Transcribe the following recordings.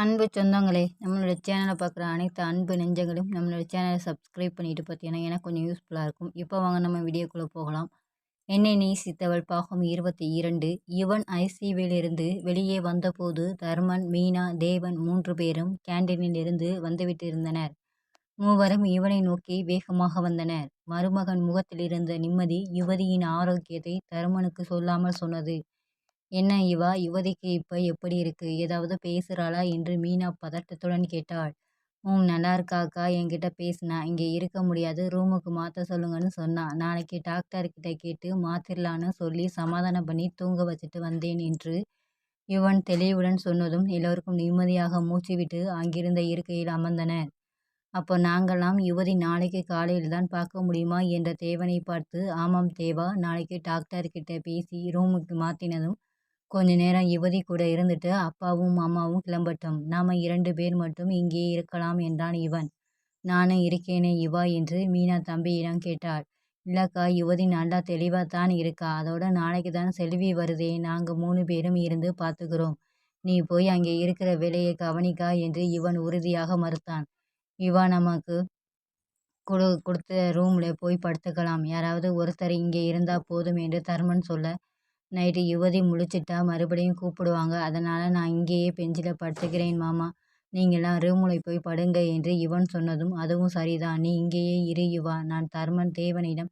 அன்பு சொந்தங்களே நம்மளோட சேனலை பார்க்குற அனைத்து அன்பு நெஞ்சங்களும் நம்மளோட சேனலை சப்ஸ்கிரைப் பண்ணிட்டு பார்த்தீங்கன்னா எனக்கு கொஞ்சம் யூஸ்ஃபுல்லாக இருக்கும். இப்போ வாங்க நம்ம வீடியோக்குள்ளே போகலாம். என்னை நேசித்தவள் பாகம் இருபத்தி இரண்டு. இவன் ஐசிவிலிருந்து வெளியே வந்தபோது தர்மன் மீனா தேவன் மூன்று பேரும் கேண்டீனில் இருந்து வந்துவிட்டு இருந்தனர் மூவரும் இவனை நோக்கி வேகமாக வந்தனர். மருமகன் முகத்தில் இருந்த நிம்மதி யுவதியின் ஆரோக்கியத்தை தருமனுக்கு சொல்லாமல் சொன்னது. என்ன இவா யுவதிக்கு இப்ப எப்படி இருக்கு? ஏதாவது பேசுறாளா? என்று மீனா பதட்டத்துடன் கேட்டாள். ம் நல்லா இருக்காக்கா என்கிட்ட பேசினா. இங்கே இருக்க முடியாது. ரூமுக்கு மாற்ற சொல்லுங்கன்னு சொன்னா. நாளைக்கு டாக்டர்கிட்ட கேட்டு மாத்திரலான்னு சொல்லி சமாதானம் பண்ணி தூங்க வச்சுட்டு வந்தேன் என்று இவன் தெளிவுடன் சொன்னதும் எல்லோருக்கும் நிம்மதியாக மூச்சு விட்டு அங்கிருந்த இருக்கையில் அமர்ந்தனர். அப்போ நாங்கள்லாம் யுவதி நாளைக்கு காலையில் தான் பார்க்க முடியுமா? என்ற தேவனை பார்த்து ஆமாம் தேவா நாளைக்கு டாக்டர்கிட்ட பேசி ரூமுக்கு மாற்றினதும் கொஞ்ச நேரம் யுவதி கூட இருந்துட்டு அப்பாவும் அம்மாவும் கிளம்பட்டும். நாம இரண்டு பேர் மட்டும் இங்கே இருக்கலாம் என்றான் இவன். நானும் இருக்கேனே இவா என்று மீனா தம்பியிடம் கேட்டாள். இல்லக்கா யுவதி நல்லா தெளிவாக தான் இருக்கா. அதோட நாளைக்கு தான் செல்வி வருதே. நாங்கள் மூணு பேரும் இருந்து பார்த்துக்கிறோம் நீ போய் அங்கே இருக்கிற வேலையை கவனிக்கா என்று இவன் உறுதியாக மறுத்தான். இவா நமக்கு கொடு கொடுத்த ரூமில் போய் படுத்துக்கலாம். யாராவது ஒருத்தர் இங்கே இருந்தால் போதும் என்று தர்மன் சொல்ல நைட்டு யுவதி முழிச்சிட்டா மறுபடியும் கூப்பிடுவாங்க. அதனால் நான் இங்கேயே பெஞ்சில் படுத்துக்கிறேன் மாமா. நீங்களாம் ரூமில் போய் படுங்க என்று யுவன் சொன்னதும் அதுவும் சரிதான். நீ இங்கேயே இரு யுவா. நான் தர்மன் தேவனிடம்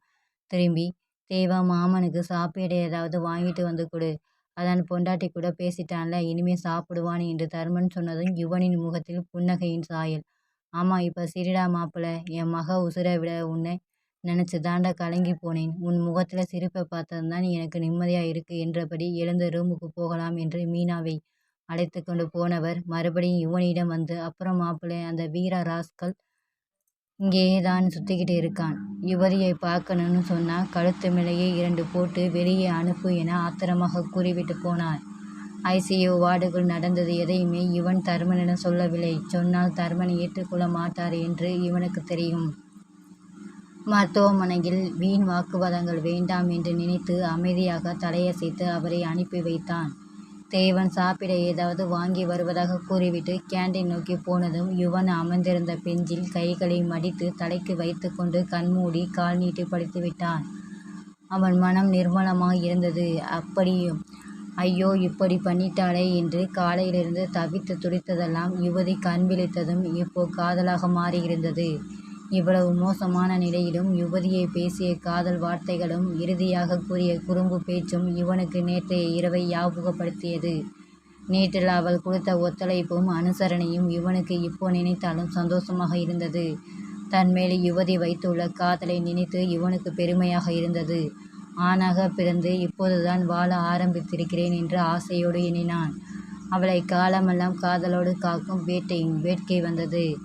திரும்பி தேவா மாமனுக்கு சாப்பிட ஏதாவது வாங்கிட்டு வந்து கொடு. அதான் பொண்டாட்டி கூட பேசிட்டான்ல இனிமே சாப்பிடுவான் என்று தர்மன் சொன்னதும் யுவனின் முகத்தில் புன்னகையின் சாயல். ஆமாம் இப்போ சிரிடா மாப்பிள்ள. என் மக உசுரை விட உன்னை நினச்சி தாண்டா கலங்கி போனேன். உன் முகத்தில் சிரிப்பை பார்த்ததுதான் எனக்கு நிம்மதியாக இருக்கு என்றபடி எழுந்த ரூமுக்கு போகலாம் என்று மீனாவை அழைத்து கொண்டு போனவர். மறுபடியும் யுவனிடம் வந்து அப்புறம் மாப்பிள்ளை அந்த வீரா ராஸ்கல் இங்கேயே தான் சுற்றிக்கிட்டு இருக்கான். யுவதியை பார்க்கணும்னு சொன்னால் கழுத்து மேலேயே இரண்டு போட்டு வெளியே அனுப்பு என ஆத்திரமாக கூறிவிட்டு போனார் ஐசியு வார்டுக்குள் நடந்தது எதையுமே இவன் தர்மனிடம் சொல்லவில்லை. சொன்னால் தர்மன் ஏற்றுக்கொள்ள மாட்டார் என்று இவனுக்கு தெரியும். மருத்துவமனையில் வீண் வாக்குவாதங்கள் வேண்டாம் என்று நினைத்து அமைதியாக தலையசைத்து அவரை அனுப்பி வைத்தான். தேவன் சாப்பிட ஏதாவது வாங்கி வருவதாக கூறிவிட்டு கேண்டீன் நோக்கி போனதும் யுவன் அமர்ந்திருந்த பெஞ்சில் கைகளை மடித்து தலைக்கு வைத்துக்கொண்டு கண்மூடி கால் நீட்டி படுத்துவிட்டான். அவன் மனம் நிர்மலமாக இருந்தது. அப்படியும் ஐயோ இப்படி பண்ணிட்டாளே என்று காலையிலிருந்து தவித்து துடித்ததெல்லாம் யுவதி கண் விழித்ததும் இப்போ காதலாக மாறியிருந்தது. இவ்வளவு மோசமான நிலையிலும் யுவதியை பேசிய காதல் வார்த்தைகளும் இறுதியாக கூறிய குறும்பு பேச்சும் இவனுக்கு நேற்றைய இரவை ஞாபகப்படுத்தியது. நேற்றில் அவள் கொடுத்த ஒத்துழைப்பும் அனுசரணையும் இவனுக்கு இப்போ நினைத்தாலும் சந்தோஷமாக இருந்தது. தன்மேல் யுவதி வைத்துள்ள காதலை நினைத்து இவனுக்கு பெருமையாக இருந்தது. ஆணாக பிறந்து இப்போதுதான் வாழ ஆரம்பித்திருக்கிறேன் என்று ஆசையோடு எண்ணினான். அவளை காலமெல்லாம் காதலோடு காக்கும் வேட்டையும் வேட்கை வந்தது.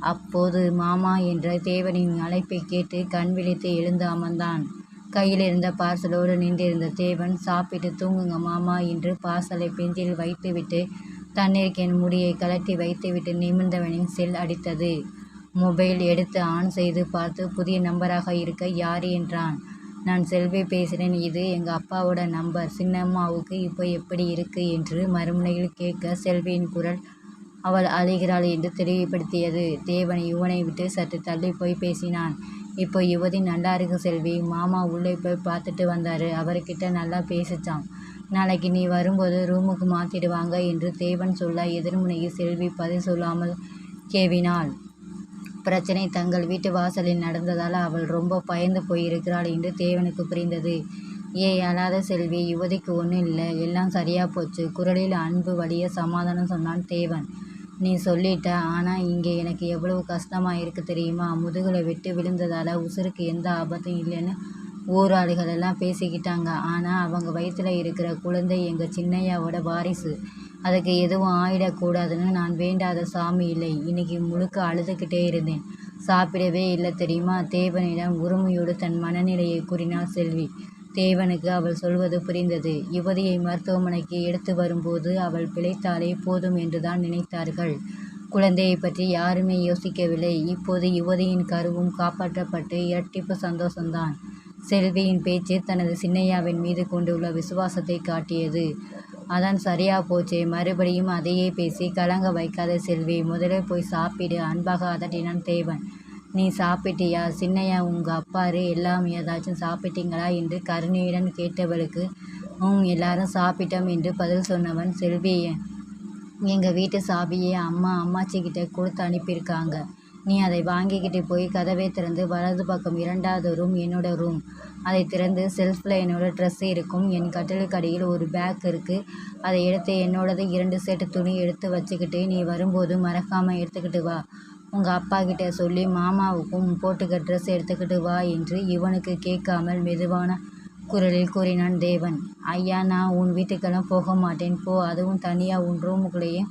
அப்போது மாமா என்ற தேவனின் அழைப்பைக் கேட்டு கண் விழித்து எழுந்து அமர்ந்தான். கையில் இருந்த பார்சலோடு நின்றிருந்த தேவன் சாப்பிட்டு தூங்குங்க மாமா என்று பார்சலை பெஞ்சில் வைத்துவிட்டு தண்ணீர் முடியை கழட்டி வைத்துவிட்டு நிமிர்ந்தவனின் செல் அடித்தது. மொபைல் எடுத்து ஆன் செய்து பார்த்து புதிய நம்பராக இருக்க யார் என்றான். நான் செல்வி பேசுகிறேன் இது எங்கள் அப்பாவோட நம்பர் சின்னம்மாவுக்கு இப்போ எப்படி இருக்கு என்று மறுமுனையில் கேட்க செல்வியின் குரல் அவள் அழுகிறாள் என்று தெளிவுபடுத்தியது. தேவன் யுவனை விட்டு சற்று தள்ளி போய் பேசினான். இப்போ யுவதி நல்லா செல்வி. மாமா உள்ளே போய் பார்த்துட்டு வந்தாரு. அவர்கிட்ட நல்லா பேசிச்சாம். நாளைக்கு நீ வரும்போது ரூமுக்கு மாத்திடுவாங்க என்று தேவன் சொல்ல எதிர்முனையில் செல்வி பதில் சொல்லாமல் கேவினாள். பிரச்சனை தங்கள் வீட்டு வாசலில் நடந்ததால் அவள் ரொம்ப பயந்து போயிருக்கிறாள் என்று தேவனுக்கு புரிந்தது. ஏய் அழாத செல்வி. யுவதிக்கு ஒன்றும் இல்லை. எல்லாம் சரியா போச்சு. குரலில் அன்பு வழிய சமாதானம் சொன்னான் தேவன். நீ சொல்லிட்ட. ஆனால் இங்கே எனக்கு எவ்வளவு கஷ்டமாக இருக்குது தெரியுமா? முதுகில் வெட்டு விழுந்ததால் உசுருக்கு எந்த ஆபத்தும் இல்லைன்னு ஊராளிகள் எல்லாம் பேசிக்கிட்டாங்க. ஆனால் அவங்க வயிற்றில் இருக்கிற குழந்தை எங்கள் சின்னையாவோட வாரிசு. அதுக்கு எதுவும் ஆயிடக்கூடாதுன்னு நான் வேண்டாத சாமி இல்லை. இன்னைக்கு முழுக்க அழுதுகிட்டே இருந்தேன். சாப்பிடவே இல்லை தெரியுமா? தேவனிடம் உரிமையோடு தன் மனநிலையை கூறினார் செல்வி. தேவனுக்கு அவள் சொல்வது புரிந்தது. யுவதியை மருத்துவமனைக்கு எடுத்து வரும்போது அவள் பிழைத்தாலே போதும் என்றுதான் நினைத்தார்கள். குழந்தையை பற்றி யாருமே யோசிக்கவில்லை. இப்போது யுவதியின் கருவும் காப்பாற்றப்பட்டு இரட்டிப்பு சந்தோஷம்தான் செல்வியின் பேச்சு தனது சின்னையாவின் மீது கொண்டுள்ள விசுவாசத்தை காட்டியது. அதான் சரியா போச்சே மறுபடியும் அதையே பேசி கலங்க வைக்காத செல்வி முதலில் போய் சாப்பிடு அன்பாக அதட்டினான் தேவன் நீ சாப்பிட்டியா? சின்னையா உங்க அப்பாரு எல்லாம் ஏதாச்சும் சாப்பிட்டீங்களா? என்று கருணையுடன் கேட்டவளுக்கு உம் எல்லாரும் சாப்பிட்டோம் என்று பதில் சொன்னவன் செல்வி எங்கள் வீட்டு சாவியை அம்மா அம்மாச்சிக்கிட்ட கொடுத்து அனுப்பியிருக்காங்க. நீ அதை வாங்கிக்கிட்டு போய் கதவை திறந்து வலது பக்கம் இரண்டாவது ரூம் என்னோட ரூம் அதை திறந்து செல்ஃபில் என்னோட ட்ரெஸ் இருக்கும். என் கட்டிலுக்கடியில் ஒரு பேக் இருக்குது அதை எடுத்து என்னோடது இரண்டு செட்டு துணி எடுத்து வச்சுக்கிட்டு நீ வரும்போது மறக்காமல் எடுத்துக்கிட்டு வா. உங்கள் அப்பா கிட்ட சொல்லி மாமாவுக்கும் போட்டுக்க ட்ரெஸ் எடுத்துக்கிட்டு வா என்று இவனுக்கு கேட்காமல் மெதுவான குரலில் கூறினான் தேவன். ஐயா நான் உன் வீட்டுக்கெல்லாம் போக மாட்டேன். போ. அதுவும் தனியாக உன் ரூமுக்குள்ளேயே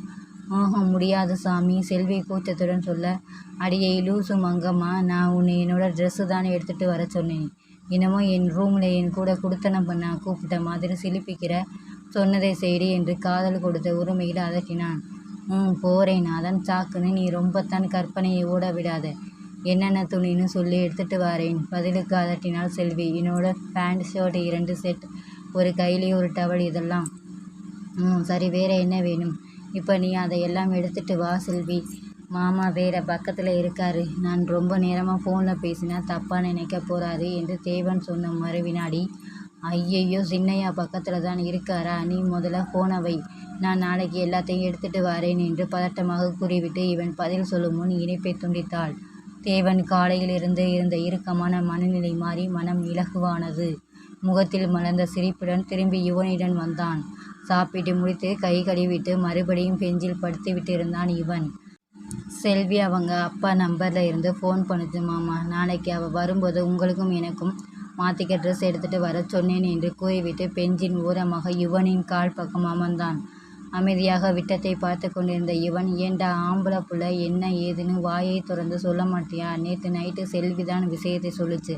ஆஹும் முடியாது சாமி. செல்வி கூச்சத்துடன் சொல்ல அடியை லூசு மங்கம்மா. நான் உன்னை என்னோட ட்ரெஸ்ஸு தானே எடுத்துகிட்டு வர சொன்னேன். இன்னமும் என் ரூமில் என் கூட குடுத்தனம் பண்ண கூப்பிட்ட மாதிரி சிலிப்பிக்கிற சொன்னதை செய்டி என்று காதல் கொடுத்த உரிமையில் அதட்டினான். போகிறேன் அதான் சாக்குன்னு நீ ரொம்பத்தான் கற்பனையை ஓட விடாத என்னென்ன துணின்னு சொல்லி எடுத்துகிட்டு வரேன். பதிலுக்கு அதட்டினாள் செல்வி என்னோட பேண்ட் ஷர்ட் இரண்டு செட் ஒரு கையிலே ஒரு டவல் இதெல்லாம். ம் சரி வேறு என்ன வேணும்? இப்போ நீ அதையெல்லாம் எடுத்துகிட்டு வா செல்வி. மாமா வேற பக்கத்தில் இருக்காரு. நான் ரொம்ப நேரமாக ஃபோனில் பேசினா தப்பாக நினைக்க போகிறாரு என்று தேவன் சொன்ன மறு வினாடி ஐயையோ சின்னையா பக்கத்தில் தான் இருக்காரா? நீ முதல்ல ஃபோனை வை. நான் நாளைக்கு எல்லாத்தையும் எடுத்துகிட்டு வரேன் என்று பதட்டமாக கூறிவிட்டு இவன் பதில் சொல்லும் முன் இணைப்பை துண்டித்தாள். தேவன் காலையிலிருந்து இருந்த இறுக்கமான மனநிலை மாறி மனம் இலகுவானது. முகத்தில் மலர்ந்த சிரிப்புடன் திரும்பி யுவனிடம் வந்தான். சாப்பிட்டு முடித்து கை கழுவிட்டு மறுபடியும் பெஞ்சில் படுத்துவிட்டு இருந்தான் இவன். செல்வி அவங்க அப்பா நம்பரில் இருந்து ஃபோன் பண்ணுது மாமா. நாளைக்கு அவள் வரும்போது உங்களுக்கும் எனக்கும் மாற்றிக்க ட்ரெஸ் எடுத்துகிட்டு வர சொன்னேன் என்று கூறிவிட்டு பெஞ்சின் ஓரமாக யுவனின் கால் பக்கம் அமர்ந்தான். அமைதியாக விட்டத்தை பார்த்து கொண்டிருந்த இவன் ஏண்டா ஆம்பளை புள்ள என்ன ஏதுன்னு வாயை திறந்து சொல்ல மாட்டியா? நேற்று நைட்டு செல்விதான் விஷயத்தை சொல்லுச்சு.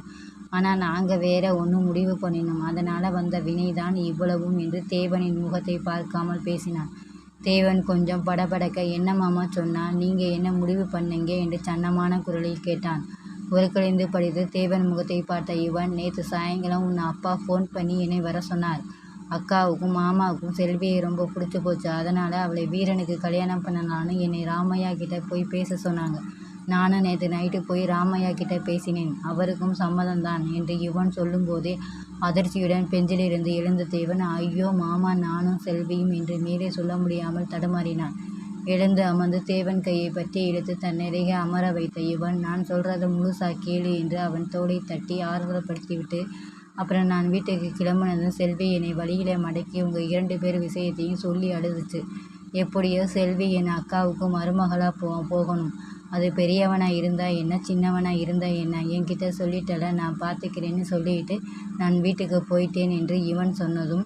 ஆனால் நாங்கள் வேற ஒன்று முடிவு பண்ணினோம். அதனால் வந்த வினைதான் இவ்வளவும் என்று தேவனின் முகத்தை பார்க்காமல் பேசினான். தேவன் கொஞ்சம் படபடக்க என்ன மாமா சொன்னா? நீங்கள் என்ன முடிவு பண்ணீங்க? என்று சன்னமான குரலில் கேட்டான். உருக்கழிந்து படித்து தேவன் முகத்தை பார்த்த இவன் நேற்று சாயங்காலம் உன் அப்பா ஃபோன் பண்ணி என்னை வர சொன்னார். அக்காவுக்கும் மாமாவுக்கும் செல்வியை ரொம்ப பிடிச்சி போச்சு. அதனால் அவளை வீரனுக்கு கல்யாணம் பண்ணலான்னு என்னை ராமையா கிட்ட போய் பேச சொன்னாங்க. நானும் நேற்று நைட்டு போய் ராமையா கிட்ட பேசினேன். அவருக்கும் சம்மதம்தான் என்று இவன் சொல்லும்போதே அதிர்ச்சியுடன் பெஞ்சிலிருந்து எழுந்த தேவன் ஐயோ மாமா நானும் செல்வியும் என்று மேலே சொல்ல முடியாமல் தடுமாறினான். எழுந்து அமர்ந்து தேவன் கையை பற்றி இழுத்து தன்னருகே அமர வைத்த இவன் நான் சொல்கிறத முழுசா கேளு என்று அவன் தோளை தட்டி ஆறுதலப்படுத்திவிட்டு அப்புறம் நான் வீட்டுக்கு கிளம்புனதும் செல்வி என்னை வழியில் மடக்கி உங்கள் இரண்டு பேர் விஷயத்தையும் சொல்லி அழுதுச்சு. எப்படியோ செல்வி என் அக்காவுக்கு மருமகளாக போ போகணும். அது பெரியவனாக இருந்தால் என்ன சின்னவனாக இருந்தால் என்ன என்கிட்ட சொல்லிட்டல நான் பார்த்துக்கிறேன்னு சொல்லிவிட்டு நான் வீட்டுக்கு போயிட்டேன் என்று இவன் சொன்னதும்